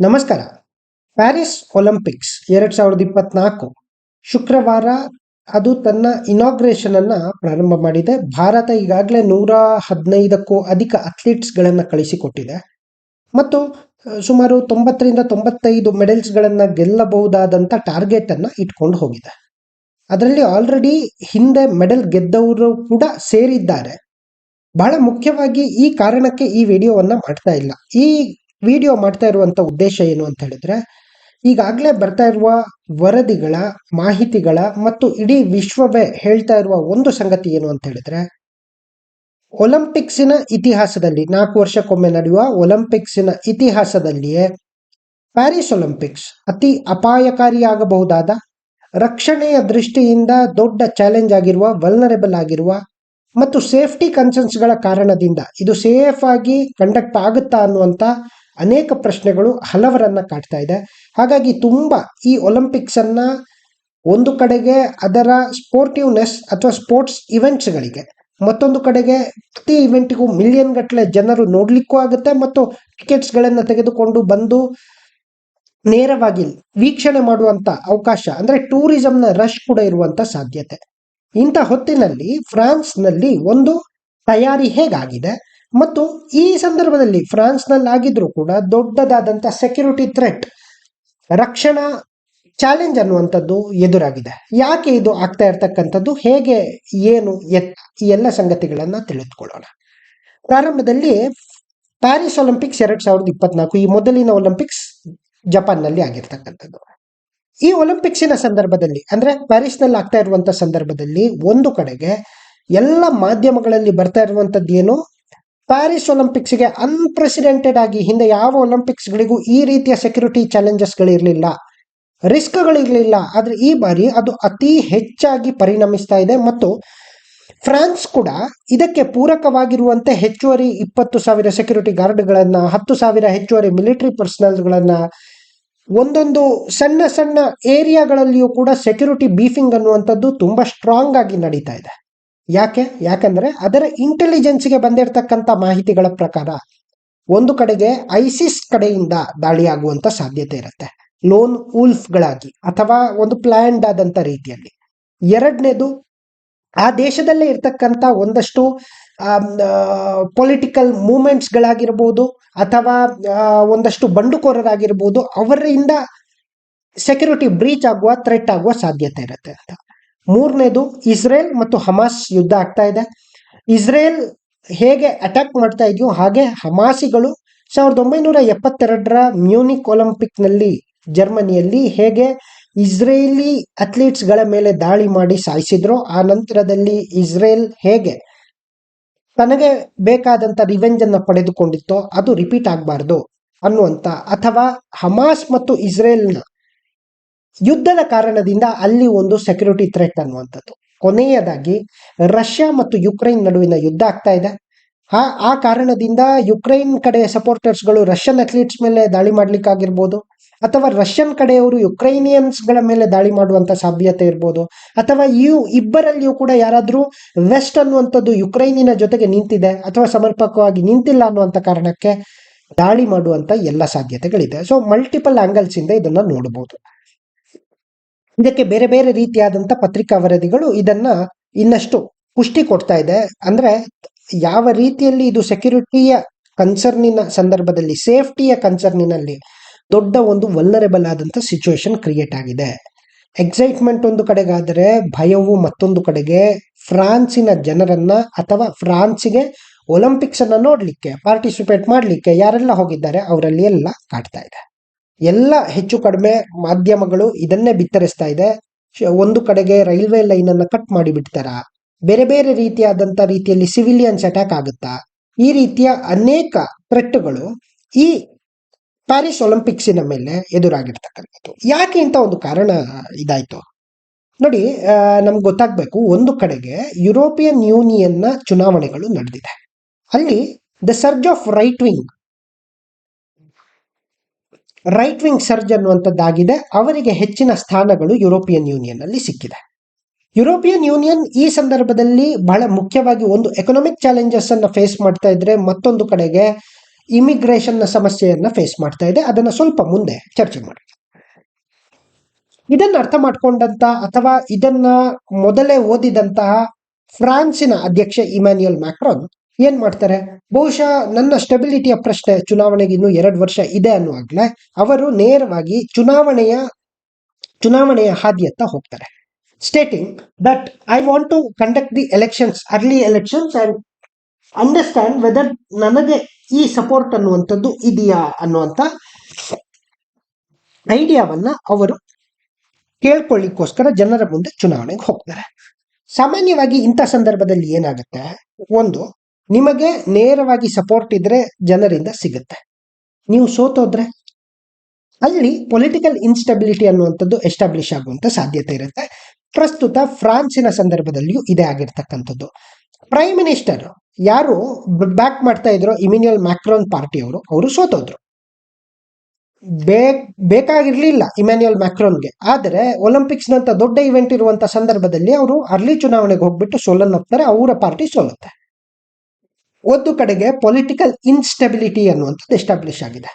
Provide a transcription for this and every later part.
ನಮಸ್ಕಾರ. Paris Olympics ಎರಡ್ ಸಾವಿರದ ಇಪ್ಪತ್ನಾಲ್ಕು ಶುಕ್ರವಾರ ಅದು ತನ್ನ ಇನಾಗ್ರೇಷನ್ ಅನ್ನ ಪ್ರಾರಂಭ ಮಾಡಿದೆ. ಭಾರತ ಈಗಾಗಲೇ ನೂರ ಹದಿನೈದಕ್ಕೂ ಅಧಿಕ ಅಥ್ಲೀಟ್ಸ್ಗಳನ್ನು ಕಳಿಸಿಕೊಟ್ಟಿದೆ. ಮತ್ತು ಸುಮಾರು ತೊಂಬತ್ತರಿಂದ ತೊಂಬತ್ತೈದು ಮೆಡಲ್ಸ್ಗಳನ್ನು ಗೆಲ್ಲಬಹುದಾದಂಥ ಟಾರ್ಗೆಟ್ ಅನ್ನ ಇಟ್ಕೊಂಡು ಹೋಗಿದೆ. ಅದರಲ್ಲಿ ಆಲ್ರೆಡಿ ಹಿಂದೆ ಮೆಡಲ್ ಗೆದ್ದವರು ಕೂಡ ಸೇರಿದ್ದಾರೆ. ಬಹಳ ಮುಖ್ಯವಾಗಿ ಈ ಕಾರಣಕ್ಕೆ ಈ ವಿಡಿಯೋವನ್ನ ಮಾಡ್ತಾ ಇಲ್ಲ. ಈ ವಿಡಿಯೋ ಮಾಡ್ತಾ ಇರುವಂಥ ಉದ್ದೇಶ ಏನು ಅಂತ ಹೇಳಿದ್ರೆ, ಈಗಾಗಲೇ ಬರ್ತಾ ಇರುವ ವರದಿಗಳ, ಮಾಹಿತಿಗಳ ಮತ್ತು ಇಡೀ ವಿಶ್ವವೇ ಹೇಳ್ತಾ ಇರುವ ಒಂದು ಸಂಗತಿ ಏನು ಅಂತ ಹೇಳಿದ್ರೆ, ಒಲಿಂಪಿಕ್ಸಿನ ಇತಿಹಾಸದಲ್ಲಿ, ನಾಲ್ಕು ವರ್ಷಕ್ಕೊಮ್ಮೆ ನಡೆಯುವ ಒಲಿಂಪಿಕ್ಸಿನ ಇತಿಹಾಸದಲ್ಲಿಯೇ ಪ್ಯಾರಿಸ್ ಒಲಿಂಪಿಕ್ಸ್ ಅತಿ ಅಪಾಯಕಾರಿಯಾಗಬಹುದಾದ, ರಕ್ಷಣೆಯ ದೃಷ್ಟಿಯಿಂದ ದೊಡ್ಡ ಚಾಲೆಂಜ್ ಆಗಿರುವ ವಲ್ನರೇಬಲ್ ಆಗಿರುವ ಮತ್ತು ಸೇಫ್ಟಿ ಕನ್ಸರ್ನ್ಸ್ಗಳ ಕಾರಣದಿಂದ ಇದು ಸೇಫ್ ಆಗಿ ಕಂಡಕ್ಟ್ ಆಗುತ್ತಾ ಅನ್ನುವಂಥ ಅನೇಕ ಪ್ರಶ್ನೆಗಳು ಹಲವರನ್ನ ಕಾಡ್ತಾ ಇದೆ. ಹಾಗಾಗಿ ತುಂಬ ಈ ಒಲಿಂಪಿಕ್ಸ್ ಅನ್ನ ಒಂದು ಕಡೆಗೆ ಅದರ ಸ್ಪೋರ್ಟಿವ್ನೆಸ್ ಅಥವಾ ಸ್ಪೋರ್ಟ್ಸ್ ಇವೆಂಟ್ಸ್ಗಳಿಗೆ, ಮತ್ತೊಂದು ಕಡೆಗೆ ಪ್ರತಿ ಇವೆಂಟಿಗೂ ಮಿಲಿಯನ್ ಗಟ್ಟಲೆ ಜನರು ನೋಡಲಿಕ್ಕೂ ಆಗುತ್ತೆ ಮತ್ತು ಟಿಕೆಟ್ಸ್ಗಳನ್ನು ತೆಗೆದುಕೊಂಡು ಬಂದು ನೇರವಾಗಿ ವೀಕ್ಷಣೆ ಮಾಡುವಂತ ಅವಕಾಶ, ಅಂದ್ರೆ ಟೂರಿಸಂನ ರಶ್ ಕೂಡ ಇರುವಂತ ಸಾಧ್ಯತೆ. ಇಂಥ ಹೊತ್ತಿನಲ್ಲಿ ಫ್ರಾನ್ಸ್ನಲ್ಲಿ ಒಂದು ತಯಾರಿ ಹೇಗಾಗಿದೆ? ಮತ್ತು ಈ ಸಂದರ್ಭದಲ್ಲಿ ಫ್ರಾನ್ಸ್ನಲ್ಲಿ ಆಗಿದ್ರೂ ಕೂಡ ದೊಡ್ಡದಾದಂಥ ಸೆಕ್ಯೂರಿಟಿ ಥ್ರೆಟ್ ರಕ್ಷಣಾ ಚಾಲೆಂಜ್ ಅನ್ನುವಂಥದ್ದು ಎದುರಾಗಿದೆ. ಯಾಕೆ ಇದು ಆಗ್ತಾ ಇರ್ತಕ್ಕಂಥದ್ದು? ಹೇಗೆ, ಏನು ಈ ಎಲ್ಲ ಸಂಗತಿಗಳನ್ನು ತಿಳಿದುಕೊಳ್ಳೋಣ. ಪ್ರಾರಂಭದಲ್ಲಿ ಪ್ಯಾರಿಸ್ ಒಲಿಂಪಿಕ್ಸ್ ಎರಡ್ ಸಾವಿರದ ಇಪ್ಪತ್ನಾಲ್ಕು ಈ ಮೊದಲಿನ ಒಲಿಂಪಿಕ್ಸ್ ಜಪಾನ್ನಲ್ಲಿ ಆಗಿರ್ತಕ್ಕಂಥದ್ದು. ಈ ಒಲಿಂಪಿಕ್ಸಿನ ಸಂದರ್ಭದಲ್ಲಿ, ಅಂದ್ರೆ ಪ್ಯಾರಿಸ್ನಲ್ಲಿ ಆಗ್ತಾ ಇರುವಂಥ ಸಂದರ್ಭದಲ್ಲಿ ಒಂದು ಕಡೆಗೆ ಎಲ್ಲ ಮಾಧ್ಯಮಗಳಲ್ಲಿ ಬರ್ತಾ ಇರುವಂತದ್ದು ಏನು? ಪ್ಯಾರಿಸ್ ಒಲಿಂಪಿಕ್ಸ್ಗೆ ಅನ್ಪ್ರೆಸಿಡೆಂಟೆಡ್ ಆಗಿ ಹಿಂದೆ ಯಾವ ಒಲಿಂಪಿಕ್ಸ್ಗಳಿಗೂ ಈ ರೀತಿಯ ಸೆಕ್ಯೂರಿಟಿ ಚಾಲೆಂಜಸ್ಗಳಿರಲಿಲ್ಲ ರಿಸ್ಕ್ಗಳಿರಲಿಲ್ಲ. ಆದರೆ ಈ ಬಾರಿ ಅದು ಅತಿ ಹೆಚ್ಚಾಗಿ ಪರಿಣಮಿಸ್ತಾ ಇದೆ ಮತ್ತು ಫ್ರಾನ್ಸ್ ಕೂಡ ಇದಕ್ಕೆ ಪೂರಕವಾಗಿರುವಂತೆ ಹೆಚ್ಚುವರಿ ಇಪ್ಪತ್ತು ಸಾವಿರ ಸೆಕ್ಯೂರಿಟಿ ಗಾರ್ಡ್ಗಳನ್ನು ಹತ್ತು ಸಾವಿರ ಹೆಚ್ಚುವರಿ ಮಿಲಿಟರಿ ಪರ್ಸನಲ್ಗಳನ್ನು ಒಂದೊಂದು ಸಣ್ಣ ಸಣ್ಣ ಏರಿಯಾಗಳಲ್ಲಿಯೂ ಕೂಡ ಸೆಕ್ಯೂರಿಟಿ ಬೀಫಿಂಗ್ ಅನ್ನುವಂಥದ್ದು ತುಂಬಾ ಸ್ಟ್ರಾಂಗ್ ಆಗಿ ನಡೀತಾ ಇದೆ. ಯಾಕೆ? ಯಾಕಂದ್ರೆ ಅದರ ಇಂಟೆಲಿಜೆನ್ಸ್ಗೆ ಬಂದಿರತಕ್ಕಂಥ ಮಾಹಿತಿಗಳ ಪ್ರಕಾರ ಒಂದು ಕಡೆಗೆ ಐಸಿಸ್ ಕಡೆಯಿಂದ ದಾಳಿ ಆಗುವಂತ ಸಾಧ್ಯತೆ ಇರುತ್ತೆ. ಲೋನ್ ಗಳಾಗಿ ಅಥವಾ ಒಂದು ಪ್ಲಾನ್ಡ್ ಆದಂತ ರೀತಿಯಲ್ಲಿ. ಎರಡನೇದು ಆ ದೇಶದಲ್ಲೇ ಇರ್ತಕ್ಕಂಥ ಒಂದಷ್ಟು ಪೊಲಿಟಿಕಲ್ ಮೂಮೆಂಟ್ಸ್ಗಳಾಗಿರ್ಬೋದು ಅಥವಾ ಒಂದಷ್ಟು ಬಂಡುಕೋರರಾಗಿರ್ಬೋದು ಅವರಿಂದ ಸೆಕ್ಯೂರಿಟಿ ಬ್ರೀಚ್ ಆಗುವ ಥ್ರೆಟ್ ಆಗುವ ಸಾಧ್ಯತೆ ಇರುತ್ತೆ ಅಂತ. ಮೂರನೇದು ಇಸ್ರೇಲ್ ಮತ್ತು ಹಮಾಸ್ ಯುದ್ಧ ಆಗ್ತಾ ಇದೆ. ಇಸ್ರೇಲ್ ಹೇಗೆ ಅಟ್ಯಾಕ್ ಮಾಡ್ತಾ ಇದೆಯೋ ಹಾಗೆ ಹಮಾಸಿಗಳು ಸಾವಿರದ ಒಂಬೈನೂರ ಎಪ್ಪತ್ತೆರಡರ ಮ್ಯೂನಿಕ್ ಒಲಿಂಪಿಕ್ನಲ್ಲಿ ಜರ್ಮನಿಯಲ್ಲಿ ಹೇಗೆ ಇಸ್ರೇಲಿ ಅಥ್ಲೀಟ್ಸ್ಗಳ ಮೇಲೆ ದಾಳಿ ಮಾಡಿ ಸಾಯಿಸಿದ್ರು ಆ ನಂತರದಲ್ಲಿ ಇಸ್ರೇಲ್ ಹೇಗೆ ತನಗೆ ಬೇಕಾದಂಥ ರಿವೆಂಜ್ ಅನ್ನು ಪಡೆದುಕೊಂಡಿತ್ತೋ ಅದು ರಿಪೀಟ್ ಆಗಬಾರ್ದು ಅನ್ನುವಂಥ ಅಥವಾ ಹಮಾಸ್ ಮತ್ತು ಇಸ್ರೇಲ್ನ ಯುದ್ಧದ ಕಾರಣದಿಂದ ಅಲ್ಲಿ ಒಂದು ಸೆಕ್ಯೂರಿಟಿ ಥ್ರೆಟ್ ಅನ್ನುವಂಥದ್ದು. ಕೊನೆಯದಾಗಿ ರಷ್ಯಾ ಮತ್ತು ಯುಕ್ರೈನ್ ನಡುವಿನ ಯುದ್ಧ ಆಗ್ತಾ ಇದೆ. ಆ ಆ ಕಾರಣದಿಂದ ಯುಕ್ರೈನ್ ಕಡೆ ಸಪೋರ್ಟರ್ಸ್ಗಳು ರಷ್ಯನ್ ಅಥ್ಲೀಟ್ಸ್ ಮೇಲೆ ದಾಳಿ ಮಾಡ್ಲಿಕ್ಕಾಗಿರ್ಬೋದು, ಅಥವಾ ರಷ್ಯನ್ ಕಡೆಯವರು ಯುಕ್ರೈನಿಯನ್ಸ್ಗಳ ಮೇಲೆ ದಾಳಿ ಮಾಡುವಂತ ಸಾಧ್ಯತೆ ಇರ್ಬೋದು, ಅಥವಾ ಇವು ಇಬ್ಬರಲ್ಲಿಯೂ ಕೂಡ ಯಾರಾದರೂ ವೆಸ್ಟ್ ಅನ್ನುವಂಥದ್ದು ಯುಕ್ರೈನಿನ ಜೊತೆಗೆ ನಿಂತಿದೆ ಅಥವಾ ಸಮರ್ಪಕವಾಗಿ ನಿಂತಿಲ್ಲ ಅನ್ನುವಂಥ ಕಾರಣಕ್ಕೆ ದಾಳಿ ಮಾಡುವಂತ ಎಲ್ಲ ಸಾಧ್ಯತೆಗಳಿದೆ. ಸೊ ಮಲ್ಟಿಪಲ್ ಆಂಗಲ್ಸ್ ಇದನ್ನು ನೋಡಬಹುದು. ಇದಕ್ಕೆ ಬೇರೆ ಬೇರೆ ರೀತಿಯಾದಂತ ಪತ್ರಿಕಾ ವರದಿಗಳು ಇದನ್ನ ಇನ್ನಷ್ಟು ಪುಷ್ಟಿ ಕೊಡ್ತಾ ಇದೆ. ಅಂದ್ರೆ ಯಾವ ರೀತಿಯಲ್ಲಿ ಇದು ಸೆಕ್ಯೂರಿಟಿಯ ಕನ್ಸರ್ನಿನ ಸಂದರ್ಭದಲ್ಲಿ, ಸೇಫ್ಟಿಯ ಕನ್ಸರ್ನಿನಲ್ಲಿ ದೊಡ್ಡ ಒಂದು ವಲ್ಲರೇಬಲ್ ಆದಂತ ಸಿಚುವೇಶನ್ ಕ್ರಿಯೇಟ್ ಆಗಿದೆ. ಎಕ್ಸೈಟ್ಮೆಂಟ್ ಒಂದು ಕಡೆಗಾದರೆ ಭಯವು ಮತ್ತೊಂದು ಕಡೆಗೆ ಫ್ರಾನ್ಸಿನ ಜನರನ್ನ ಅಥವಾ ಫ್ರಾನ್ಸಿಗೆ ಒಲಿಂಪಿಕ್ಸ್ ಅನ್ನ ನೋಡ್ಲಿಕ್ಕೆ ಪಾರ್ಟಿಸಿಪೇಟ್ ಮಾಡಲಿಕ್ಕೆ ಯಾರೆಲ್ಲ ಹೋಗಿದ್ದಾರೆ ಅವರಲ್ಲಿ ಎಲ್ಲ ಕಾಡ್ತಾ ಇದೆ. ಎಲ್ಲ ಹೆಚ್ಚು ಕಡಿಮೆ ಮಾಧ್ಯಮಗಳು ಇದನ್ನೇ ಬಿತ್ತರಿಸ್ತಾ ಇದೆ. ಒಂದು ಕಡೆಗೆ ರೈಲ್ವೆ ಲೈನ್ ಅನ್ನ ಕಟ್ ಮಾಡಿ ಬಿಡ್ತಾರಾ? ಬೇರೆ ಬೇರೆ ರೀತಿಯಾದಂತ ರೀತಿಯಲ್ಲಿ ಸಿವಿಲಿಯನ್ಸ್ ಅಟ್ಯಾಕ್ ಆಗುತ್ತಾ? ಈ ರೀತಿಯ ಅನೇಕ ಥ್ರೆಟ್ಗಳು ಈ ಪ್ಯಾರಿಸ್ ಒಲಿಂಪಿಕ್ಸಿನ ಮೇಲೆ ಎದುರಾಗಿರ್ತಕ್ಕಂಥದ್ದು. ಯಾಕೆ ಇಂಥ ಒಂದು ಕಾರಣ ಇದಾಯ್ತು? ನೋಡಿ ನಮ್ಗೆ ಗೊತ್ತಾಗಬೇಕು, ಒಂದು ಕಡೆಗೆ ಯುರೋಪಿಯನ್ ಯೂನಿಯನ್ನ ಚುನಾವಣೆಗಳು ನಡೆದಿದೆ. ಅಲ್ಲಿ the surge of right wing right wing surge ಅನ್ನುವಂಥದ್ದಾಗಿದೆ. ಅವರಿಗೆ ಹೆಚ್ಚಿನ ಸ್ಥಾನಗಳು ಯುರೋಪಿಯನ್ ಯೂನಿಯನ್ ಅಲ್ಲಿ ಸಿಕ್ಕಿದೆ. ಯುರೋಪಿಯನ್ ಯೂನಿಯನ್ ಈ ಸಂದರ್ಭದಲ್ಲಿ ಬಹಳ ಮುಖ್ಯವಾಗಿ ಒಂದು ಎಕನಾಮಿಕ್ ಚಾಲೆಂಜಸ್ ಅನ್ನು ಫೇಸ್ ಮಾಡ್ತಾ ಇದ್ರೆ ಮತ್ತೊಂದು ಕಡೆಗೆ ಇಮಿಗ್ರೇಷನ್ನ ಸಮಸ್ಯೆಯನ್ನ ಫೇಸ್ ಮಾಡ್ತಾ ಇದೆ. ಅದನ್ನ ಸ್ವಲ್ಪ ಮುಂದೆ ಚರ್ಚೆ ಮಾಡಿ ಇದನ್ನ ಅರ್ಥ ಮಾಡಿಕೊಂಡಂತ ಅಥವಾ ಇದನ್ನ ಮೊದಲೇ ಓದಿದಂತಹ ಫ್ರಾನ್ಸಿನ ಅಧ್ಯಕ್ಷ ಇಮ್ಯಾನ್ಯುಯಲ್ ಮ್ಯಾಕ್ರಾನ್ ಏನ್ ಮಾಡ್ತಾರೆ? ಬಹುಶಃ ನನ್ನ ಸ್ಟೆಬಿಲಿಟಿಯ ಪ್ರಶ್ನೆ ಚುನಾವಣೆಗೆ ಇನ್ನು ಎರಡು ವರ್ಷ ಇದೆ ಅನ್ನುವಾಗ್ಲೇ ಅವರು ನೇರವಾಗಿ ಚುನಾವಣೆಯ ಚುನಾವಣೆಯ ಹಾದಿಯತ್ತ ಹೋಗ್ತಾರೆ. Stating that I want to conduct the elections early elections and understand whether ನನಗೆ ಈ ಸಪೋರ್ಟ್ ಅನ್ನುವಂಥದ್ದು ಇದೆಯಾ ಅನ್ನುವಂಥ ಐಡಿಯಾವನ್ನ ಅವರು ಕೇಳ್ಕೊಳ್ಳಿಕ್ಕೋಸ್ಕರ ಜನರ ಮುಂದೆ ಚುನಾವಣೆಗೆ ಹೋಗ್ತಾರೆ. ಸಾಮಾನ್ಯವಾಗಿ ಇಂಥ ಸಂದರ್ಭದಲ್ಲಿ ಏನಾಗುತ್ತೆ? ಒಂದು ನಿಮಗೆ ನೇರವಾಗಿ ಸಪೋರ್ಟ್ ಇದ್ರೆ ಜನರಿಂದ ಸಿಗುತ್ತೆ. ನೀವು ಸೋತೋದ್ರೆ ಅಲ್ಲಿ ಪೊಲಿಟಿಕಲ್ ಇನ್ಸ್ಟೆಬಿಲಿಟಿ ಅನ್ನುವಂಥದ್ದು ಎಸ್ಟಾಬ್ಲಿಷ್ ಆಗುವಂಥ ಸಾಧ್ಯತೆ ಇರುತ್ತೆ. ಪ್ರಸ್ತುತ ಫ್ರಾನ್ಸಿನ ಸಂದರ್ಭದಲ್ಲಿಯೂ ಇದೇ ಆಗಿರ್ತಕ್ಕಂಥದ್ದು. ಪ್ರೈಮ್ ಮಿನಿಸ್ಟರ್ ಯಾರು ಬ್ಯಾಕ್ ಮಾಡ್ತಾ ಇದ್ರು ಇಮಿನಿಯಲ್ ಮ್ಯಾಕ್ರೋನ್ ಪಾರ್ಟಿಯವರು ಅವರು ಸೋತೋದ್ರು. ಬೇಕ್ ಬೇಕಾಗಿರ್ಲಿಲ್ಲ ಇಮ್ಯಾನ್ಯುಯಲ್ ಮ್ಯಾಕ್ರೋನ್ಗೆ ಆದರೆ ಒಲಿಂಪಿಕ್ಸ್ ನಂತ ದೊಡ್ಡ ಇವೆಂಟ್ ಇರುವಂತ ಸಂದರ್ಭದಲ್ಲಿ ಅವರು ಅರ್ಲಿ ಚುನಾವಣೆಗೆ ಹೋಗ್ಬಿಟ್ಟು ಸೋಲನ್ನಪ್ತಾರೆ, ಅವರ ಪಾರ್ಟಿ ಸೋಲುತ್ತೆ. ಒಂದು ಕಡೆಗೆ ಪೊಲಿಟಿಕಲ್ ಇನ್ಸ್ಟೆಬಿಲಿಟಿ ಅನ್ನುವಂಥದ್ದು ಎಸ್ಟಾಬ್ಲಿಷ್ ಆಗಿದೆ.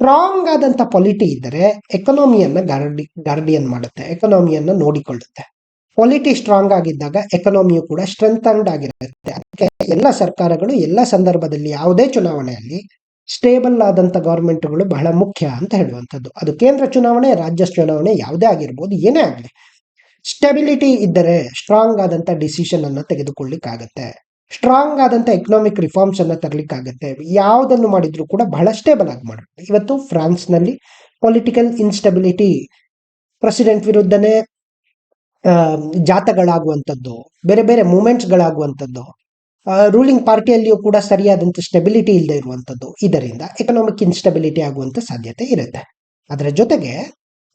ಸ್ಟ್ರಾಂಗ್ ಆದಂಥ ಪೊಲಿಟಿ ಇದ್ದರೆ ಎಕನಾಮಿಯನ್ನು ಗಾರ್ಡಿ ಗಾರ್ಡಿಯನ್ ಮಾಡುತ್ತೆ ಎಕನಾಮಿಯನ್ನು ನೋಡಿಕೊಳ್ಳುತ್ತೆ. ಪೊಲಿಟಿ ಸ್ಟ್ರಾಂಗ್ ಆಗಿದ್ದಾಗ ಎಕನಾಮಿಯು ಕೂಡ ಸ್ಟ್ರೆಂಥನ್ಡ್ ಆಗಿರುತ್ತೆ. ಅದಕ್ಕೆ ಎಲ್ಲ ಸರ್ಕಾರಗಳು ಎಲ್ಲ ಸಂದರ್ಭದಲ್ಲಿ ಯಾವುದೇ ಚುನಾವಣೆಯಲ್ಲಿ ಸ್ಟೇಬಲ್ ಆದಂಥ ಗೌರ್ಮೆಂಟ್ಗಳು ಬಹಳ ಮುಖ್ಯ ಅಂತ ಹೇಳುವಂಥದ್ದು. ಅದು ಕೇಂದ್ರ ಚುನಾವಣೆ, ರಾಜ್ಯ ಚುನಾವಣೆ ಯಾವುದೇ ಆಗಿರ್ಬೋದು, ಏನೇ ಆಗಲಿ. ಸ್ಟೆಬಿಲಿಟಿ ಇದ್ದರೆ ಸ್ಟ್ರಾಂಗ್ ಆದಂಥ ಡಿಸಿಷನ್ ಅನ್ನು ತೆಗೆದುಕೊಳ್ಳಿಕ್ಕಾಗತ್ತೆ. ಸ್ಟ್ರಾಂಗ್ ಆದಂಥ ಎಕನಾಮಿಕ್ ರಿಫಾರ್ಮ್ಸ್ ಅನ್ನ ತರಲಿಕ್ಕಾಗತ್ತೆ. ಯಾವುದನ್ನು ಮಾಡಿದ್ರು ಕೂಡ ಬಹಳ ಸ್ಟೇಬಲ್ ಆಗಿ ಮಾಡುತ್ತೆ. ಇವತ್ತು ಫ್ರಾನ್ಸ್ನಲ್ಲಿ ಪೊಲಿಟಿಕಲ್ ಇನ್ಸ್ಟೆಬಿಲಿಟಿ ಪ್ರೆಸಿಡೆಂಟ್ ವಿರುದ್ಧನೇ ಜಾತಗಳಾಗುವಂಥದ್ದು ಬೇರೆ ಬೇರೆ ಮೂಮೆಂಟ್ಸ್ಗಳಾಗುವಂಥದ್ದು ರೂಲಿಂಗ್ ಪಾರ್ಟಿಯಲ್ಲಿಯೂ ಕೂಡ ಸರಿಯಾದಂಥ ಸ್ಟೆಬಿಲಿಟಿ ಇಲ್ಲದೆ ಇರುವಂಥದ್ದು, ಇದರಿಂದ ಎಕನಾಮಿಕ್ ಇನ್ಸ್ಟೆಬಿಲಿಟಿ ಆಗುವಂಥ ಸಾಧ್ಯತೆ ಇರುತ್ತೆ. ಅದರ ಜೊತೆಗೆ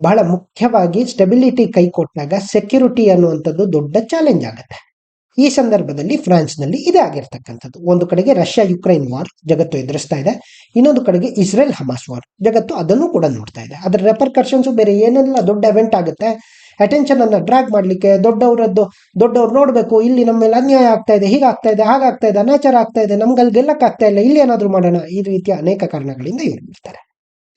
ಬಹಳ ಮುಖ್ಯವಾಗಿ ಸ್ಟೆಬಿಲಿಟಿ ಕೈ ಕೊಟ್ಟಾಗ ಸೆಕ್ಯೂರಿಟಿ ಅನ್ನುವಂಥದ್ದು ದೊಡ್ಡ ಚಾಲೆಂಜ್ ಆಗುತ್ತೆ. ಈ ಸಂದರ್ಭದಲ್ಲಿ ಫ್ರಾನ್ಸ್ನಲ್ಲಿ ಇದೇ ಆಗಿರ್ತಕ್ಕಂಥದ್ದು. ಒಂದು ಕಡೆಗೆ ರಷ್ಯಾ ಯುಕ್ರೈನ್ ವಾರ್ ಜಗತ್ತು ಎದುರಿಸ್ತಾ ಇದೆ. ಇನ್ನೊಂದು ಕಡೆಗೆ ಇಸ್ರೇಲ್ ಹಮಾಸ್ ವಾರ್ ಜಗತ್ತು ಅದನ್ನು ಕೂಡ ನೋಡ್ತಾ ಇದೆ. ಅದರ ರೆಪರ್ಕರ್ಷನ್ಸು ಬೇರೆ ಏನೆಲ್ಲ ದೊಡ್ಡ ಎವೆಂಟ್ ಆಗುತ್ತೆ. ಅಟೆನ್ಷನ್ ಅನ್ನ ಡ್ರ್ಯಾಗ್ ಮಾಡ್ಲಿಕ್ಕೆ ದೊಡ್ಡವರದ್ದು, ದೊಡ್ಡವ್ರು ನೋಡಬೇಕು, ಇಲ್ಲಿ ನಮ್ಮ ಮೇಲೆ ಅನ್ಯಾಯ ಆಗ್ತಾ ಇದೆ ಹೀಗಾಗ್ತಾ ಇದೆ ಹಾಗಾಗ್ತಾ ಇದೆ, ಅನಾಚಾರ ಆಗ್ತಾ ಇದೆ ನಮ್ಗೆ ಅಲ್ಲಿ ಗೆಲ್ಲಕ್ಕಾಗ್ತಾ ಇಲ್ಲ, ಇಲ್ಲಿ ಏನಾದರೂ ಮಾಡೋಣ. ಈ ರೀತಿಯ ಅನೇಕ ಕಾರಣಗಳಿಂದ ಇವ್ರು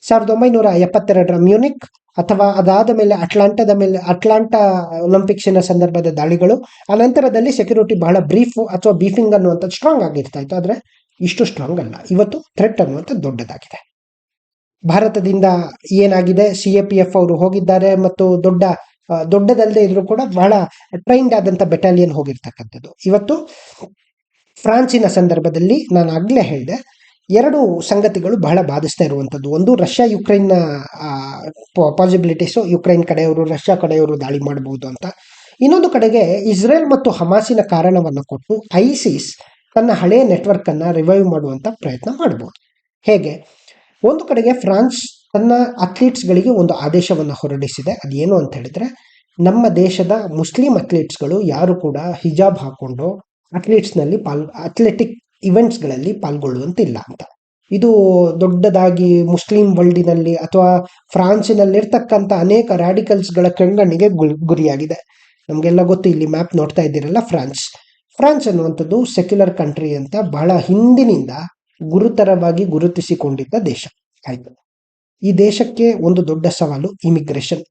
ಸಾವಿರದ ಒಂಬೈನೂರ ಎಪ್ಪತ್ತೆರಡರ ಮ್ಯೂನಿಕ್ ಅಥವಾ ಅದಾದ ಮೇಲೆ ಅಟ್ಲಾಂಟಾದ ಮೇಲೆ ಅಟ್ಲಾಂಟಾ ಒಲಿಂಪಿಕ್ಸಿನ ಸಂದರ್ಭದ ದಾಳಿಗಳು, ಆ ನಂತರದಲ್ಲಿ ಸೆಕ್ಯೂರಿಟಿ ಬಹಳ ಬ್ರೀಫ್ ಅಥವಾ ಬೀಫಿಂಗ್ ಅನ್ನುವಂಥದ್ದು ಸ್ಟ್ರಾಂಗ್ ಆಗಿರ್ತಾ ಇತ್ತು ಆದರೆ ಇಷ್ಟು ಸ್ಟ್ರಾಂಗ್ ಅಲ್ಲ. ಇವತ್ತು ಥ್ರೆಟ್ ಅನ್ನುವಂಥದ್ದು ದೊಡ್ಡದಾಗಿದೆ. ಭಾರತದಿಂದ ಏನಾಗಿದೆ? ಸಿ ಎ ಪಿ ಎಫ್ ಅವರು ಹೋಗಿದ್ದಾರೆ ಮತ್ತು ದೊಡ್ಡ ದೊಡ್ಡದಲ್ಲದೆ ಇದ್ರೂ ಕೂಡ ಬಹಳ ಟ್ರೈನ್ಡ್ ಆದಂತ ಬೆಟಾಲಿಯನ್ ಹೋಗಿರ್ತಕ್ಕಂಥದ್ದು. ಇವತ್ತು ಫ್ರಾನ್ಸಿನ ಸಂದರ್ಭದಲ್ಲಿ ನಾನು ಆಗ್ಲೇ ಹೇಳಿದೆ ಎರಡು ಸಂಗತಿಗಳು ಬಹಳ ಬಾಧಿಸ್ತಾ ಇರುವಂಥದ್ದು. ಒಂದು, ರಷ್ಯಾ ಯುಕ್ರೈನ್ನ ಪಾಸಿಬಿಲಿಟೀಸು ಯುಕ್ರೈನ್ ಕಡೆಯವರು, ರಷ್ಯಾ ಕಡೆಯವರು ದಾಳಿ ಮಾಡಬಹುದು ಅಂತ. ಇನ್ನೊಂದು ಕಡೆಗೆ ಇಸ್ರೇಲ್ ಮತ್ತು ಹಮಾಸಿನ ಕಾರಣವನ್ನು ಕೊಟ್ಟು ಐಸಿಸ್ ತನ್ನ ಹಳೆಯ ನೆಟ್ವರ್ಕ್ ಅನ್ನ ರಿವೈವ್ ಮಾಡುವಂತ ಪ್ರಯತ್ನ ಮಾಡಬಹುದು ಹೇಗೆ? ಒಂದು ಕಡೆಗೆ ಫ್ರಾನ್ಸ್ ತನ್ನ ಅಥ್ಲೀಟ್ಸ್ಗಳಿಗೆ ಒಂದು ಆದೇಶವನ್ನು ಹೊರಡಿಸಿದೆ. ಅದೇನು ಅಂತ ಹೇಳಿದ್ರೆ, ನಮ್ಮ ದೇಶದ ಮುಸ್ಲಿಂ ಅಥ್ಲೀಟ್ಸ್ಗಳು ಯಾರು ಕೂಡ ಹಿಜಾಬ್ ಹಾಕೊಂಡು ಅಥ್ಲೀಟ್ಸ್ನಲ್ಲಿ ಪಾಲ್ ಅಥ್ಲೆಟಿಕ್ ಇವೆಂಟ್ಸ್ಗಳಲ್ಲಿ ಪಾಲ್ಗೊಳ್ಳುವಂತಿಲ್ಲ ಅಂತ. ಇದು ದೊಡ್ಡದಾಗಿ ಮುಸ್ಲಿಂ ವರ್ಲ್ಡಿನಲ್ಲಿ ಅಥವಾ ಫ್ರಾನ್ಸಿನಲ್ಲಿರ್ತಕ್ಕಂಥ ಅನೇಕ ರ್ಯಾಡಿಕಲ್ಸ್ಗಳ ಗಳ ಗುರಿ ಗುರಿಯಾಗಿದೆ. ನಮಗೆಲ್ಲ ಗೊತ್ತು, ಇಲ್ಲಿ ಮ್ಯಾಪ್ ನೋಡ್ತಾ ಇದ್ದೀರಲ್ಲ ಫ್ರಾನ್ಸ್. ಫ್ರಾನ್ಸ್ ಅನ್ನುವಂಥದ್ದು ಸೆಕ್ಯುಲರ್ ಕಂಟ್ರಿ ಅಂತ ಬಹಳ ಹಿಂದಿನಿಂದ ಗುರುತರವಾಗಿ ಗುರುತಿಸಿಕೊಂಡಿದ್ದ ದೇಶ. ಆಯ್ತು. ಈ ದೇಶಕ್ಕೆ ಒಂದು ದೊಡ್ಡ ಸವಾಲು ಇಮಿಗ್ರೇಷನ್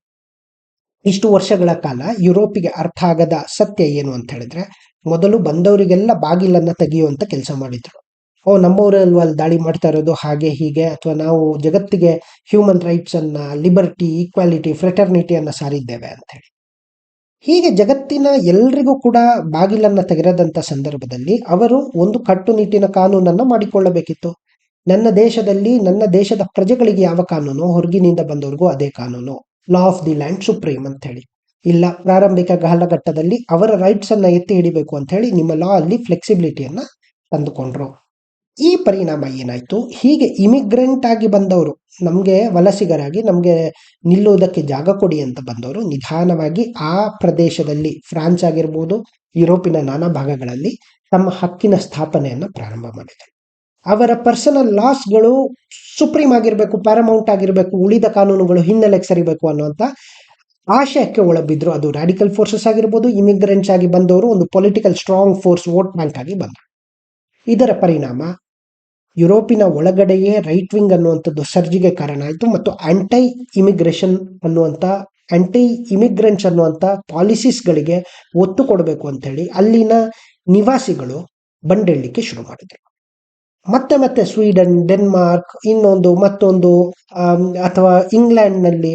ಇಷ್ಟು ವರ್ಷಗಳ ಕಾಲ ಯುರೋಪಿಗೆ ಅರ್ಥ ಆಗದ ಸತ್ಯ ಏನು ಅಂತ ಹೇಳಿದ್ರೆ, ಮೊದಲು ಬಂದವರಿಗೆಲ್ಲ ಬಾಗಿಲನ್ನ ತೆಗೆಯುವಂತ ಕೆಲಸ ಮಾಡಿದ್ರು. ಓ, ನಮ್ಮವರಲ್ವಾ ದಾಳಿ ಮಾಡ್ತಾ ಇರೋದು? ಹಾಗೆ, ಹೀಗೆ, ಅಥವಾ ನಾವು ಜಗತ್ತಿಗೆ ಹ್ಯೂಮನ್ ರೈಟ್ಸ್ ಅನ್ನ ಲಿಬರ್ಟಿ ಈಕ್ವಾಲಿಟಿ ಫ್ರೆಟರ್ನಿಟಿಯನ್ನ ಸಾರಿದ್ದೇವೆ ಅಂತ ಹೀಗೆ ಜಗತ್ತಿನ ಎಲ್ರಿಗೂ ಕೂಡ ಬಾಗಿಲನ್ನ ತೆಗೆರದಂತ ಸಂದರ್ಭದಲ್ಲಿ ಅವರು ಒಂದು ಕಟ್ಟುನಿಟ್ಟಿನ ಕಾನೂನನ್ನ ಮಾಡಿಕೊಳ್ಳಬೇಕಿತ್ತು. ನನ್ನ ದೇಶದಲ್ಲಿ, ನನ್ನ ದೇಶದ ಪ್ರಜೆಗಳಿಗೆ ಯಾವ ಕಾನೂನು, ಹೊರಗಿನಿಂದ ಬಂದವರಿಗೂ ಅದೇ ಕಾನೂನು. Law of the land supreme ಅಂತ ಹೇಳಿ ಇಲ್ಲ, ಪ್ರಾರಂಭಿಕ ಕಾಲಘಟ್ಟದಲ್ಲಿ ಅವರ ರೈಟ್ಸ್ ಅನ್ನ ಎತ್ತಿ ಹಿಡಿಬೇಕು ಅಂತ ಹೇಳಿ ನಿಮ್ಮ ಲಾ ಅಲ್ಲಿ ಫ್ಲೆಕ್ಸಿಬಿಲಿಟಿಯನ್ನ ತಂದುಕೊಂಡ್ರು. ಈ ಪರಿಣಾಮ ಏನಾಯ್ತು? ಹೀಗೆ ಇಮಿಗ್ರೆಂಟ್ ಆಗಿ ಬಂದವರು, ನಮಗೆ ವಲಸಿಗರಾಗಿ ನಮಗೆ ನಿಲ್ಲುವುದಕ್ಕೆ ಜಾಗ ಕೊಡಿ ಅಂತ ಬಂದವರು, ನಿಧಾನವಾಗಿ ಆ ಪ್ರದೇಶದಲ್ಲಿ ಫ್ರಾನ್ಸ್ ಆಗಿರ್ಬೋದು, ಯುರೋಪಿನ ನಾನಾ ಭಾಗಗಳಲ್ಲಿ ತಮ್ಮ ಹಕ್ಕಿನ ಸ್ಥಾಪನೆಯನ್ನು ಪ್ರಾರಂಭ ಮಾಡಿದ್ದಾರೆ ಅವರ ಪರ್ಸನಲ್ ಲಾಸ್ಗಳು ಸುಪ್ರೀಂ ಆಗಿರಬೇಕು ಪ್ಯಾರಮೌಂಟ್ ಆಗಿರಬೇಕು, ಉಳಿದ ಕಾನೂನುಗಳು ಹಿನ್ನೆಲೆಗೆ ಸರಿಬೇಕು ಅನ್ನುವಂಥ ಆಶಯಕ್ಕೆ ಒಳಬಿದ್ರು. ಅದು ರಾಡಿಕಲ್ ಫೋರ್ಸಸ್ ಆಗಿರ್ಬೋದು ಇಮಿಗ್ರೆಂಟ್ಸ್ ಆಗಿ ಬಂದವರು, ಒಂದು political strong force vote bank ಆಗಿ ಬಂದರು ಇದರ ಪರಿಣಾಮ ಯುರೋಪಿನ ಒಳಗಡೆಯೇ ರೈಟ್ ವಿಂಗ್ ಅನ್ನುವಂಥದ್ದು ಸರ್ಜಿಗೆ ಕಾರಣ ಆಯಿತು, ಮತ್ತು ಆಂಟೈ ಇಮಿಗ್ರೇಷನ್ ಅನ್ನುವಂಥ ಆಂಟಿ ಇಮಿಗ್ರೆಂಟ್ಸ್ ಅನ್ನುವಂಥ ಪಾಲಿಸೀಸ್ಗಳಿಗೆ ಒತ್ತು ಕೊಡಬೇಕು ಅಂತೇಳಿ ಅಲ್ಲಿನ ನಿವಾಸಿಗಳು ಬಂಡೆಳ್ಳಿಕ್ಕೆ ಶುರು ಮಾಡಿದರು. ಮತ್ತೆ ಮತ್ತೆ ಸ್ವೀಡನ್ ಡೆನ್ಮಾರ್ಕ್ ಇನ್ನೊಂದು ಮತ್ತೊಂದು ಅಥವಾ ಇಂಗ್ಲೆಂಡ್ನಲ್ಲಿ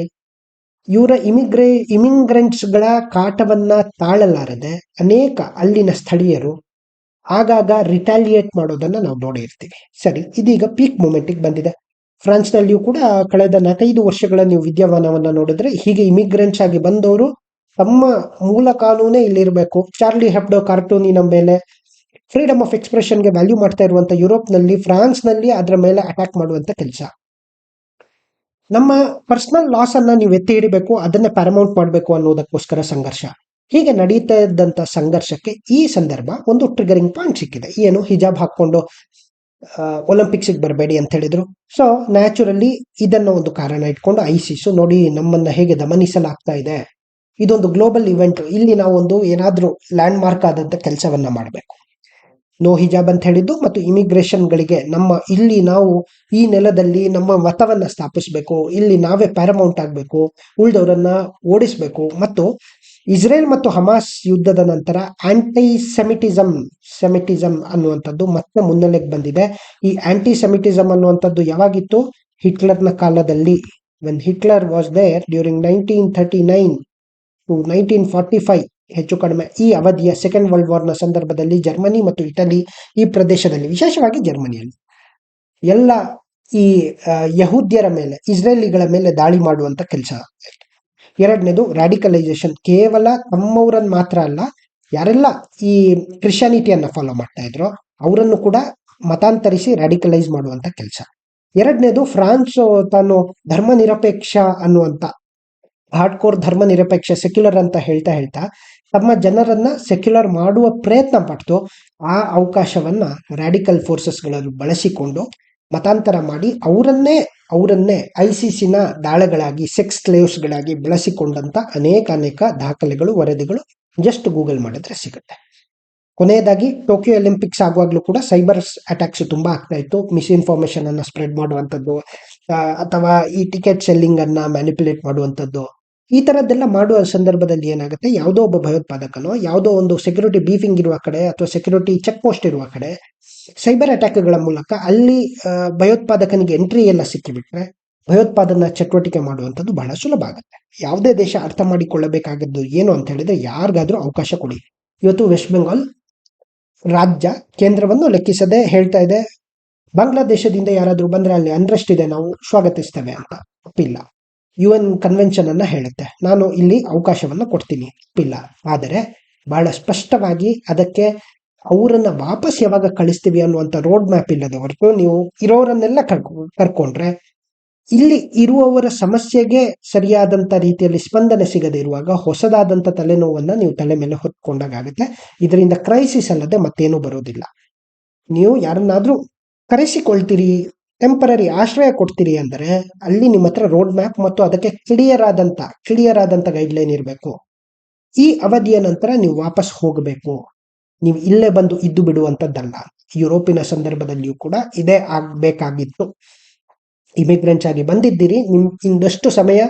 ಇವರ ಇಮಿಗ್ರೇ ಇಮಿಗ್ರೆಂಟ್ಸ್ಗಳ ಕಾಟವನ್ನ ತಾಳಲಾರದೆ ಅನೇಕ ಅಲ್ಲಿನ ಸ್ಥಳೀಯರು ಆಗಾಗ ರಿಟಾಲಿಯೇಟ್ ಮಾಡೋದನ್ನ ನಾವು ನೋಡಿರ್ತೀವಿ. ಸರಿ, ಇದೀಗ ಪೀಕ್ ಮೂಮೆಂಟಿಗೆ ಬಂದಿದೆ. ಫ್ರಾನ್ಸ್ನಲ್ಲಿಯೂ ಕೂಡ ಕಳೆದ ನಾಲ್ಕೈದು ವರ್ಷಗಳ ನೀವು ವಿದ್ಯಮಾನವನ್ನು ನೋಡಿದ್ರೆ ಹೀಗೆ ಇಮಿಗ್ರೆಂಟ್ಸ್ ಆಗಿ ಬಂದವರು ತಮ್ಮ ಮೂಲ ಕಾನೂನೇ ಇಲ್ಲಿರಬೇಕು. ಚಾರ್ಲಿ ಹೆಬ್ಡೋ ಕಾರ್ಟೂನಿನ ಮೇಲೆ ಫ್ರೀಡಮ್ ಆಫ್ ಎಕ್ಸ್ಪ್ರೆಷನ್ಗೆ ವ್ಯಾಲ್ಯೂ ಮಾಡ್ತಾ ಇರುವಂಥ ಯುರೋಪ್ನಲ್ಲಿ ಫ್ರಾನ್ಸ್ನಲ್ಲಿ ಅದರ ಮೇಲೆ ಅಟ್ಯಾಕ್ ಮಾಡುವಂಥ ಕೆಲಸ. ನಮ್ಮ ಪರ್ಸನಲ್ ಲಾಸ್ ಅನ್ನ ನೀವು ಎತ್ತಿ ಹಿಡಿಬೇಕು, ಅದನ್ನ ಪ್ಯಾರಮೌಂಟ್ ಮಾಡಬೇಕು ಅನ್ನೋದಕ್ಕೋಸ್ಕರ ಸಂಘರ್ಷ. ಹೀಗೆ ನಡೀತಾ ಇದ್ದಂತ ಸಂಘರ್ಷಕ್ಕೆ ಈ ಸಂದರ್ಭ ಒಂದು ಟ್ರಿಗರಿಂಗ್ ಪಾಯಿಂಟ್ ಸಿಕ್ಕಿದೆ. ಏನು? ಹಿಜಾಬ್ ಹಾಕ್ಕೊಂಡು ಒಲಿಂಪಿಕ್ಸಿಗೆ ಬರಬೇಡಿ ಅಂತ ಹೇಳಿದ್ರು. ಸೊ ನ್ಯಾಚುರಲಿ ಇದನ್ನ ಒಂದು ಕಾರಣ ಇಟ್ಕೊಂಡು ಐಸಿಸು ನೋಡಿ ನಮ್ಮನ್ನ ಹೇಗೆ ದಮನಿಸಲಾಗ್ತಾ ಇದೆ. ಇದೊಂದು ಗ್ಲೋಬಲ್ ಇವೆಂಟ್ ಇಲ್ಲಿ ನಾವು ಒಂದು ಏನಾದ್ರೂ ಲ್ಯಾಂಡ್ ಮಾರ್ಕ್ ಆದಂತ ಕೆಲಸವನ್ನ ಮಾಡಬೇಕು. ನೋ ಹಿಜಾಬ್ ಅಂತ ಹೇಳಿದ್ದು ಮತ್ತು ಇಮಿಗ್ರೇಷನ್ ಗಳಿಗೆ ನಮ್ಮ ಇಲ್ಲಿ ನಾವು ಈ ನೆಲದಲ್ಲಿ ನಮ್ಮ ಮತವನ್ನ ಸ್ಥಾಪಿಸಬೇಕು, ಇಲ್ಲಿ ನಾವೇ ಪ್ಯಾರಮೌಂಟ್ ಆಗಬೇಕು, ಉಳಿದವರನ್ನ ಓಡಿಸಬೇಕು ಮತ್ತು ಇಸ್ರೇಲ್ ಮತ್ತು ಹಮಾಸ್ ಯುದ್ಧದ ನಂತರ ಆಂಟಿ ಸೆಮಿಟಿಸಮ್ ಸೆಮಿಟಿಸಮ್ ಅನ್ನುವಂಥದ್ದು ಮತ್ತೆ ಮುನ್ನೆಲೆಗೆ ಬಂದಿದೆ. ಈ ಆಂಟಿ ಸೆಮಿಟಿಸಮ್ ಅನ್ನುವಂಥದ್ದು ಯಾವಾಗಿತ್ತು? ಹಿಟ್ಲರ್ನ ಕಾಲದಲ್ಲಿ. When Hitler was there during nineteen thirty nine to nineteen forty five ಹೆಚ್ಚು ಕಡಿಮೆ. ಈ ಅವಧಿಯ ಸೆಕೆಂಡ್ ವರ್ಲ್ಡ್ ವಾರ್ನ ಸಂದರ್ಭದಲ್ಲಿ ಜರ್ಮನಿ ಮತ್ತು ಇಟಲಿ ಈ ಪ್ರದೇಶದಲ್ಲಿ, ವಿಶೇಷವಾಗಿ ಜರ್ಮನಿಯಲ್ಲಿ, ಎಲ್ಲ ಈ ಯಹೂದ್ಯರ ಮೇಲೆ, ಇಸ್ರೇಲಿಗಳ ಮೇಲೆ ದಾಳಿ ಮಾಡುವಂತ ಕೆಲಸ. ಎರಡನೇದು ರಾಡಿಕಲೈಸೇಷನ್ ಕೇವಲ ತಮ್ಮವರನ್ನ ಮಾತ್ರ ಅಲ್ಲ, ಯಾರೆಲ್ಲ ಈ ಕ್ರಿಶ್ಚಿಯಾನಿಟಿಯನ್ನ ಫಾಲೋ ಮಾಡ್ತಾ ಇದ್ರು, ಅವರನ್ನು ಕೂಡ ಮತಾಂತರಿಸಿ ರಾಡಿಕಲೈಸ್ ಮಾಡುವಂತ ಕೆಲಸ. ಎರಡನೇದು ಫ್ರಾನ್ಸ್ ತಾನು ಧರ್ಮ ನಿರಪೇಕ್ಷ ಅನ್ನುವಂತ ಹಾರ್ಡ್ ಕೋರ್ ಧರ್ಮ ನಿರಪೇಕ್ಷ ಸೆಕ್ಯುಲರ್ ಅಂತ ಹೇಳ್ತಾ ಹೇಳ್ತಾ ತಮ್ಮ ಜನರನ್ನ ಸೆಕ್ಯುಲರ್ ಮಾಡುವ ಪ್ರಯತ್ನ ಪಟ್ಟು ಆ ಅವಕಾಶವನ್ನ ರ್ಯಾಡಿಕಲ್ ಫೋರ್ಸಸ್ಗಳನ್ನು ಬಳಸಿಕೊಂಡು ಮತಾಂತರ ಮಾಡಿ ಅವರನ್ನೇ ಅವರನ್ನೇ ಐಸಿಸಿನ ದಾಳಗಳಾಗಿ ಸೆಕ್ಸ್ ಸ್ಲೇವ್ಸ್ಗಳಾಗಿ ಬಳಸಿಕೊಂಡಂತ ಅನೇಕ ಅನೇಕ ದಾಖಲೆಗಳು, ವರದಿಗಳು ಜಸ್ಟ್ ಗೂಗಲ್ ಮಾಡಿದ್ರೆ ಸಿಗುತ್ತೆ. ಕೊನೆಯದಾಗಿ ಟೋಕಿಯೋ ಒಲಿಂಪಿಕ್ಸ್ ಆಗುವಾಗಲೂ ಕೂಡ ಸೈಬರ್ ಅಟ್ಯಾಕ್ಸ್ ತುಂಬಾ ಆಗ್ತಾ ಇತ್ತು. ಮಿಸ್ಇನ್ಫಾರ್ಮೇಶನ್ ಅನ್ನ ಸ್ಪ್ರೆಡ್ ಮಾಡುವಂಥದ್ದು ಅಥವಾ ಈ ಟಿಕೆಟ್ ಸೆಲ್ಲಿಂಗ್ ಅನ್ನ ಮ್ಯಾನಿಪುಲೇಟ್ ಮಾಡುವಂಥದ್ದು. ಈ ತರದ್ದೆಲ್ಲ ಮಾಡುವ ಸಂದರ್ಭದಲ್ಲಿ ಏನಾಗುತ್ತೆ? ಯಾವುದೋ ಒಬ್ಬ ಭಯೋತ್ಪಾದಕನೋ, ಯಾವುದೋ ಒಂದು ಸೆಕ್ಯೂರಿಟಿ ಬೀಫಿಂಗ್ ಇರುವ ಕಡೆ ಅಥವಾ ಸೆಕ್ಯೂರಿಟಿ ಚೆಕ್ ಪೋಸ್ಟ್ ಇರುವ ಕಡೆ ಸೈಬರ್ ಅಟ್ಯಾಕ್ಗಳ ಮೂಲಕ ಅಲ್ಲಿ ಭಯೋತ್ಪಾದಕನಿಗೆ ಎಂಟ್ರಿ ಎಲ್ಲ ಸಿಕ್ಕಿಬಿಟ್ರೆ ಭಯೋತ್ಪಾದನಾ ಚಟುವಟಿಕೆ ಮಾಡುವಂಥದ್ದು ಬಹಳ ಸುಲಭ ಆಗುತ್ತೆ. ಯಾವುದೇ ದೇಶ ಅರ್ಥ ಮಾಡಿಕೊಳ್ಳಬೇಕಾಗದ್ದು ಏನು ಅಂತ ಹೇಳಿದ್ರೆ ಯಾರಿಗಾದ್ರೂ ಅವಕಾಶ ಕೊಡಿ. ಇವತ್ತು ವೆಸ್ಟ್ ಬೆಂಗಾಲ್ ರಾಜ್ಯ ಕೇಂದ್ರವನ್ನು ಲೆಕ್ಕಿಸದೆ ಹೇಳ್ತಾ ಇದೆ, ಬಾಂಗ್ಲಾದೇಶದಿಂದ ಯಾರಾದರೂ ಬಂದ್ರೆ ಅಲ್ಲಿ ಅಂದ್ರಷ್ಟಿದೆ ನಾವು ಸ್ವಾಗತಿಸ್ತೇವೆ ಅಂತ. ತಪ್ಪಿಲ್ಲ ಯು ಎನ್ ಕನ್ವೆನ್ಷನ್ ಅನ್ನ ಹೇಳುತ್ತೆ. ನಾನು ಇಲ್ಲಿ ಅವಕಾಶವನ್ನ ಕೊಡ್ತೀನಿ. ತಪ್ಪಿಲ್ಲ ಆದರೆ ಬಹಳ ಸ್ಪಷ್ಟವಾಗಿ ಅದಕ್ಕೆ ಅವರನ್ನ ವಾಪಸ್ ಯಾವಾಗ ಕಳಿಸ್ತೀವಿ ಅನ್ನುವಂಥ ರೋಡ್ ಮ್ಯಾಪ್ ಇಲ್ಲದೆ ಹೊರತು ನೀವು ಇರೋರನ್ನೆಲ್ಲ ಕರ್ಕೊ, ಕರ್ಕೊಂಡ್ರೆ ಇಲ್ಲಿ ಇರುವವರ ಸಮಸ್ಯೆಗೆ ಸರಿಯಾದಂತ ರೀತಿಯಲ್ಲಿ ಸ್ಪಂದನೆ ಸಿಗದೆ ಇರುವಾಗ ಹೊಸದಾದಂತ ತಲೆನೋವನ್ನ ನೀವು ತಲೆ ಮೇಲೆ ಹೊತ್ಕೊಂಡಾಗುತ್ತೆ ಇದರಿಂದ ಕ್ರೈಸಿಸ್ ಅಲ್ಲದೆ ಮತ್ತೇನೂ ಬರೋದಿಲ್ಲ. ನೀವು ಯಾರನ್ನಾದ್ರೂ ಕರೆಸಿಕೊಳ್ತೀರಿ ಟೆಂಪರರಿ ಆಶ್ರಯ ಕೊಡ್ತೀರಿ ಅಂದರೆ ಅಲ್ಲಿ ನಿಮ್ಮ ಹತ್ರ ರೋಡ್ ಮ್ಯಾಪ್ ಮತ್ತು ಅದಕ್ಕೆ ಕ್ಲಿಯರ್ ಆದಂತ ಕ್ಲಿಯರ್ ಆದಂತ ಗೈಡ್ಲೈನ್ ಇರಬೇಕು. ಈ ಅವಧಿಯ ನಂತರ ನೀವು ವಾಪಸ್ ಹೋಗಬೇಕು. ನೀವು ಇಲ್ಲೇ ಬಂದು ಇದ್ದು ಬಿಡುವಂತದ್ದಲ್ಲ ಯುರೋಪಿನ ಸಂದರ್ಭದಲ್ಲಿಯೂ ಕೂಡ ಇದೇ ಆಗಬೇಕಾಗಿತ್ತು. ಇಮಿಗ್ರೆಂಟ್ಸ್ ಆಗಿ ಬಂದಿದ್ದೀರಿ, ನಿಮ್ ಇಂದಷ್ಟು ಸಮಯ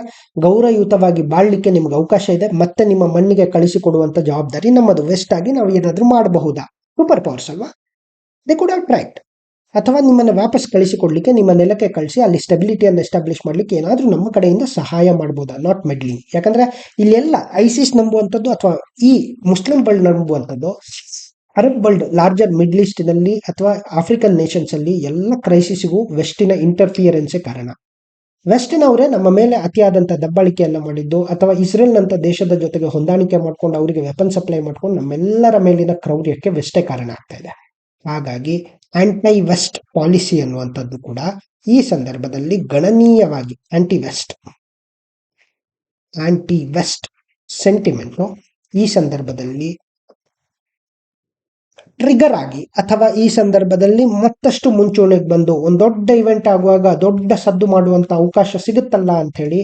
ಗೌರವಯುತವಾಗಿ ಬಾಳ್ಲಿಕ್ಕೆ ನಿಮ್ಗೆ ಅವಕಾಶ ಇದೆ, ಮತ್ತೆ ನಿಮ್ಮ ಮಣ್ಣಿಗೆ ಕಳಿಸಿಕೊಡುವಂತ ಜವಾಬ್ದಾರಿ ನಮ್ಮದು. ವೆಸ್ಟ್ ಆಗಿ ನಾವು ಏನಾದ್ರೂ ಮಾಡಬಹುದಾ? ಸೂಪರ್ ಪವರ್ಸ್ ಅಲ್ವಾ? ದೇ ಕುಡ್ ಹ್ಯಾವ್ ಟ್ರೈಟ್ ಅಥವಾ ನಿಮ್ಮನ್ನು ವಾಪಸ್ ಕಳಿಸಿಕೊಡ್ಲಿಕ್ಕೆ, ನಿಮ್ಮ ನೆಲಕ್ಕೆ ಕಳಿಸಿ, ಅಲ್ಲಿ ಸ್ಟೆಬಿಲಿಟಿಯನ್ನು ಎಸ್ಟಾಬ್ಲಿಷ್ ಮಾಡಲಿಕ್ಕೆ ಏನಾದರೂ ನಮ್ಮ ಕಡೆಯಿಂದ ಸಹಾಯ ಮಾಡ್ಬೋದಾ? ನಾಟ್ ಮೆಡ್ಲಿಂಗ್ ಯಾಕಂದರೆ ಇಲ್ಲೆಲ್ಲ ಐಸಿಸ್ ನಂಬುವಂಥದ್ದು ಅಥವಾ ಈ ಮುಸ್ಲಿಂ ವರ್ಲ್ಡ್ ನಂಬುವಂಥದ್ದು ಅರಬ್ ವರ್ಲ್ಡ್ ಲಾರ್ಜರ್ ಮಿಡ್ಲ್ ಈಸ್ಟ್ನಲ್ಲಿ ಅಥವಾ ಆಫ್ರಿಕನ್ ನೇಷನ್ಸ್ ಅಲ್ಲಿ ಎಲ್ಲ ಕ್ರೈಸಿಸ್ಗೂ ವೆಸ್ಟಿನ ಇಂಟರ್ಫಿಯರೆನ್ಸೇ ಕಾರಣ. ವೆಸ್ಟಿನವರೇ ನಮ್ಮ ಮೇಲೆ ಅತಿಯಾದಂಥ ದಬ್ಬಾಳಿಕೆಯನ್ನು ಮಾಡಿದ್ದು, ಅಥವಾ ಇಸ್ರೇಲ್ನಂಥ ದೇಶದ ಜೊತೆಗೆ ಹೊಂದಾಣಿಕೆ ಮಾಡ್ಕೊಂಡು ಅವರಿಗೆ ವೆಪನ್ ಸಪ್ಲೈ ಮಾಡ್ಕೊಂಡು ನಮ್ಮೆಲ್ಲರ ಮೇಲಿನ ಕ್ರೌರ್ಯಕ್ಕೆ ವೆಸ್ಟೇ ಕಾರಣ ಆಗ್ತಾ ಇದೆ. ಹಾಗಾಗಿ ಆಂಟೈ ವೆಸ್ಟ್ ಪಾಲಿಸಿ ಅನ್ನುವಂಥದ್ದು ಕೂಡ ಈ ಸಂದರ್ಭದಲ್ಲಿ ಗಣನೀಯವಾಗಿ anti west anti west sentiment ಈ ಸಂದರ್ಭದಲ್ಲಿ ಟ್ರಿಗರ್ ಆಗಿ ಅಥವಾ ಈ ಸಂದರ್ಭದಲ್ಲಿ ಮತ್ತಷ್ಟು ಮುಂಚೂಣಿಗೆ ಬಂದು ಒಂದು ದೊಡ್ಡ ಇವೆಂಟ್ ಆಗುವಾಗ ದೊಡ್ಡ ಸದ್ದು ಮಾಡುವಂತ ಅವಕಾಶ ಸಿಗುತ್ತಲ್ಲ ಅಂತ ಹೇಳಿ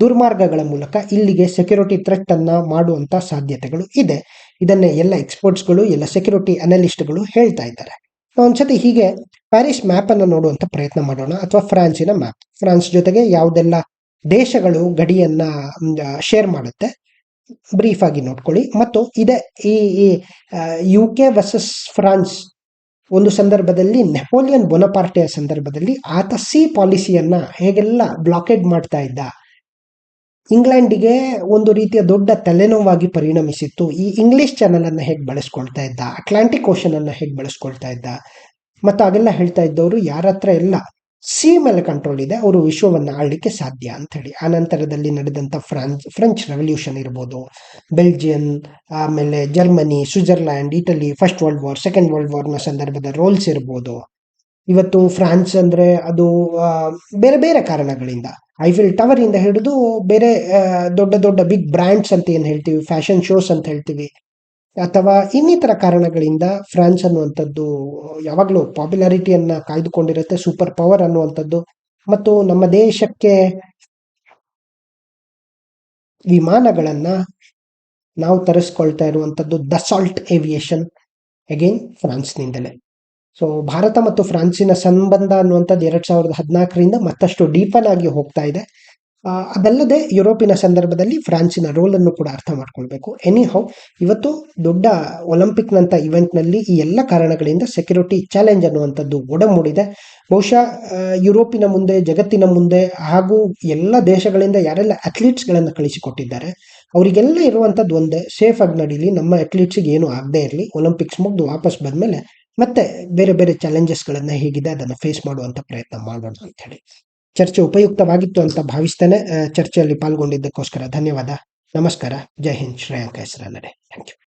ದುರ್ಮಾರ್ಗಗಳ ಮೂಲಕ ಇಲ್ಲಿಗೆ ಸೆಕ್ಯೂರಿಟಿ ಥ್ರೆಟ್ ಅನ್ನ ಮಾಡುವಂತ ಸಾಧ್ಯತೆಗಳು ಇದೆ. ಇದನ್ನೇ ಎಲ್ಲ ಎಕ್ಸ್ಪರ್ಟ್ಸ್ಗಳು ಎಲ್ಲ ಸೆಕ್ಯೂರಿಟಿ ಅನಲಿಸ್ಟ್ಗಳು ಹೇಳ್ತಾ ಇದ್ದಾರೆ. ಒಂದ್ಸತಿ ಹೀಗೆ ಪ್ಯಾರಿಸ್ ಮ್ಯಾಪ್ ಅನ್ನು ನೋಡುವಂತ ಪ್ರಯತ್ನ ಮಾಡೋಣ, ಅಥವಾ ಫ್ರಾನ್ಸಿನ ಮ್ಯಾಪ್ ಫ್ರಾನ್ಸ್ ಜೊತೆಗೆ ಯಾವುದೆಲ್ಲ ದೇಶಗಳು ಗಡಿಯನ್ನ ಶೇರ್ ಮಾಡುತ್ತೆ ಬ್ರೀಫ್ ಆಗಿ ನೋಡ್ಕೊಳ್ಳಿ. ಮತ್ತು ಇದೆ ಈ ಯು ಕೆ ವರ್ಸಸ್ ಫ್ರಾನ್ಸ್ ಒಂದು ಸಂದರ್ಭದಲ್ಲಿ ನೆಪೋಲಿಯನ್ ಬೊನಪಾರ್ಟೆಯ ಸಂದರ್ಭದಲ್ಲಿ ಆತ ಸಿ ಪಾಲಿಸಿಯನ್ನ ಹೇಗೆಲ್ಲ ಬ್ಲಾಕೇಡ್ ಮಾಡ್ತಾ ಇದ್ದ ಇಂಗ್ಲೆಂಡಿಗೆ ಒಂದು ರೀತಿಯ ದೊಡ್ಡ ತಲೆನೋವಾಗಿ ಪರಿಣಮಿಸಿತ್ತು. ಈ ಇಂಗ್ಲಿಷ್ ಚಾನಲ್ ಅನ್ನು ಹೇಗೆ ಬಳಸ್ಕೊಳ್ತಾ ಇದ್ದ? ಅಟ್ಲಾಂಟಿಕ್ ಓಷನ್ ಅನ್ನು ಹೇಗೆ ಬಳಸ್ಕೊಳ್ತಾ ಇದ್ದ? ಮತ್ತು ಅದೆಲ್ಲ ಹೇಳ್ತಾ ಇದ್ದವರು ಯಾರ ಹತ್ರ ಎಲ್ಲ ಸಿ ಮೇಲೆ ಕಂಟ್ರೋಲ್ ಇದೆ. ಅವರು ವಿಶ್ವವನ್ನು ಆಳ್ಲಿಕ್ಕೆ ಸಾಧ್ಯ ಅಂತ ಹೇಳಿ ಆ ನಂತರದಲ್ಲಿ ನಡೆದಂಥ ಫ್ರಾನ್ಸ್ ಫ್ರೆಂಚ್ ರೆವಲ್ಯೂಷನ್ ಇರ್ಬೋದು. ಬೆಲ್ಜಿಯನ್ ಆಮೇಲೆ Germany Switzerland Italy first world war second world ವಾರ್ನ ಸಂದರ್ಭದ ರೋಲ್ಸ್ ಇರ್ಬೋದು. ಇವತ್ತು ಫ್ರಾನ್ಸ್ ಅಂದರೆ ಅದು ಬೇರೆ ಬೇರೆ ಕಾರಣಗಳಿಂದ. ಐಫಿಲ್ ಟವರ್ ಇಂದ ಹಿಡಿದು ಬೇರೆ ದೊಡ್ಡ ದೊಡ್ಡ ಬಿಗ್ ಬ್ರ್ಯಾಂಡ್ಸ್ ಅಂತ ಏನು ಹೇಳ್ತೀವಿ ಫ್ಯಾಷನ್ ಶೋಸ್ ಅಂತ ಹೇಳ್ತೀವಿ, ಅಥವಾ ಇನ್ನಿತರ ಕಾರಣಗಳಿಂದ ಫ್ರಾನ್ಸ್ ಅನ್ನುವಂಥದ್ದು, ಯಾವಾಗಲೂ ಪಾಪ್ಯುಲಾರಿಟಿಯನ್ನು ಕಾಯ್ದುಕೊಂಡಿರುತ್ತೆ ಸೂಪರ್ ಪವರ್ ಅನ್ನುವಂಥದ್ದು, ಮತ್ತು ನಮ್ಮ ದೇಶಕ್ಕೆ ವಿಮಾನಗಳನ್ನು ನಾವು ತರಿಸ್ಕೊಳ್ತಾ ಇರುವಂಥದ್ದು ದಸಾಲ್ಟ್ ಏವಿಯೇಷನ್ ಅಗೇನ್ ಫ್ರಾನ್ಸ್ನಿಂದಲೇ ಸೊ ಭಾರತ ಮತ್ತು ಫ್ರಾನ್ಸಿನ ಸಂಬಂಧ ಅನ್ನುವಂಥದ್ದು ಎರಡ್ ಸಾವಿರದ ಹದಿನಾಲ್ಕರಿಂದ ಮತ್ತಷ್ಟು ಡೀಪನ್ ಆಗಿ ಹೋಗ್ತಾ ಇದೆ. ಅದಲ್ಲದೆ ಯುರೋಪಿನ ಸಂದರ್ಭದಲ್ಲಿ ಫ್ರಾನ್ಸಿನ ರೋಲ್ ಅನ್ನು ಕೂಡ ಅರ್ಥ ಮಾಡ್ಕೊಳ್ಬೇಕು. ಎನಿ ಹೌ ಇವತ್ತು ದೊಡ್ಡ ಒಲಿಂಪಿಕ್ನಂತ ಇವೆಂಟ್ನಲ್ಲಿ ಈ ಎಲ್ಲ ಕಾರಣಗಳಿಂದ ಸೆಕ್ಯೂರಿಟಿ ಚಾಲೆಂಜ್ ಅನ್ನುವಂಥದ್ದು ಒಡಮೂಡಿದೆ. ಬಹುಶಃ ಯುರೋಪಿನ ಮುಂದೆ, ಜಗತ್ತಿನ ಮುಂದೆ ಹಾಗೂ ಎಲ್ಲ ದೇಶಗಳಿಂದ ಯಾರೆಲ್ಲ ಅಥ್ಲೀಟ್ಸ್ಗಳನ್ನು ಕಳಿಸಿಕೊಟ್ಟಿದ್ದಾರೆ, ಅವರಿಗೆಲ್ಲ ಇರುವಂಥದ್ದು ಒಂದೇ. ಸೇಫ್ ಆಗಿ ನಡೀಲಿ. ನಮ್ಮ ಅಥ್ಲೀಟ್ಸಿಗೆ ಏನು ಆಗದೇ ಇರಲಿ. ಒಲಿಂಪಿಕ್ಸ್ ಮುಗಿದು ವಾಪಸ್ ಬಂದಮೇಲೆ ಮತ್ತೆ ಬೇರೆ ಬೇರೆ ಚಾಲೆಂಜಸ್ಗಳನ್ನ ಹೇಗಿದೆ, ಅದನ್ನು ಫೇಸ್ ಮಾಡುವಂತ ಪ್ರಯತ್ನ ಮಾಡೋಣ ಅಂತ ಹೇಳಿ. ಚರ್ಚೆ ಉಪಯುಕ್ತವಾಗಿತ್ತು ಅಂತ ಭಾವಿಸ್ತಾನೆ. ಚರ್ಚೆಯಲ್ಲಿ ಪಾಲ್ಗೊಂಡಿದ್ದಕ್ಕೋಸ್ಕರ ಧನ್ಯವಾದ. ನಮಸ್ಕಾರ. ಜೈ ಹಿಂದ್. ಶ್ರೇಯಾಂಕ ಹೆಸರಲ್ಲಡೆ ಥ್ಯಾಂಕ್ ಯು